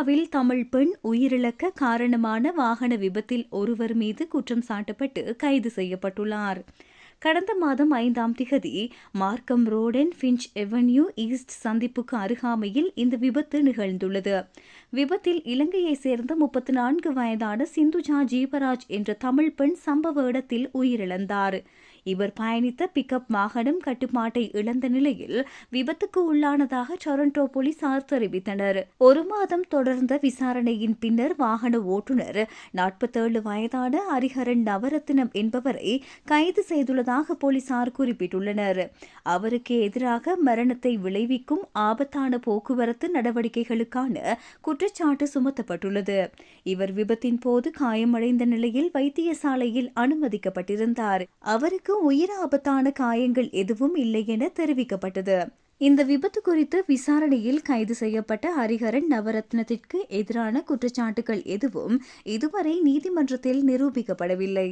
இந்தியாவில் தமிழ் பெண் உயிரிழக்க காரணமான வாகன விபத்தில் ஒருவர் மீது குற்றம் சாட்டப்பட்டு கைது செய்யப்பட்டுள்ளார். கடந்த மாதம் ஐந்தாம் திகதி மார்க்கம் ரோடன் ஃபின்ச் எவன்யூ ஈஸ்ட் சந்திப்புக்கு அருகாமையில் இந்த விபத்து நிகழ்ந்துள்ளது. விபத்தில் இலங்கையைச் சேர்ந்த முப்பத்தி நான்கு வயதான சிந்துஜா ஜீவராஜ் என்ற தமிழ் பெண் சம்பவ இடத்தில் உயிரிழந்தார். இவர் பயணித்த பிக்கப் வாகனம் கட்டுப்பாட்டை இழந்த நிலையில் விபத்துக்கு உள்ளானதாக டொரண்டோ போலீசார் தெரிவித்தனர். ஒரு மாதம் தொடர்ந்த விசாரணையின் பின்னர் வாகன ஓட்டுநர் நாற்பத்தேழு வயதான ஹரிஹரன் நவரத்தினம் என்பவரை கைது செய்துள்ளதாக போலீசார் குறிப்பிட்டுள்ளனர். அவருக்கு எதிராக மரணத்தை விளைவிக்கும் ஆபத்தான போக்குவரத்து நடவடிக்கைகளுக்கான குற்றச்சாட்டு சுமத்தப்பட்டுள்ளது. இவர் விபத்தின் போது காயமடைந்த நிலையில் வைத்தியசாலையில் அனுமதிக்கப்பட்டிருந்தார். அவருக்கு அவருக்கு உயிர் ஆபத்தான காயங்கள் எதுவும் இல்லை என தெரிவிக்கப்பட்டது. இந்த விபத்து குறித்து விசாரணையில் கைது செய்யப்பட்ட ஹரிஹரன் நவரத்னத்திற்கு எதிரான குற்றச்சாட்டுகள் எதுவும் இதுவரை நீதிமன்றத்தில் நிரூபிக்கப்படவில்லை.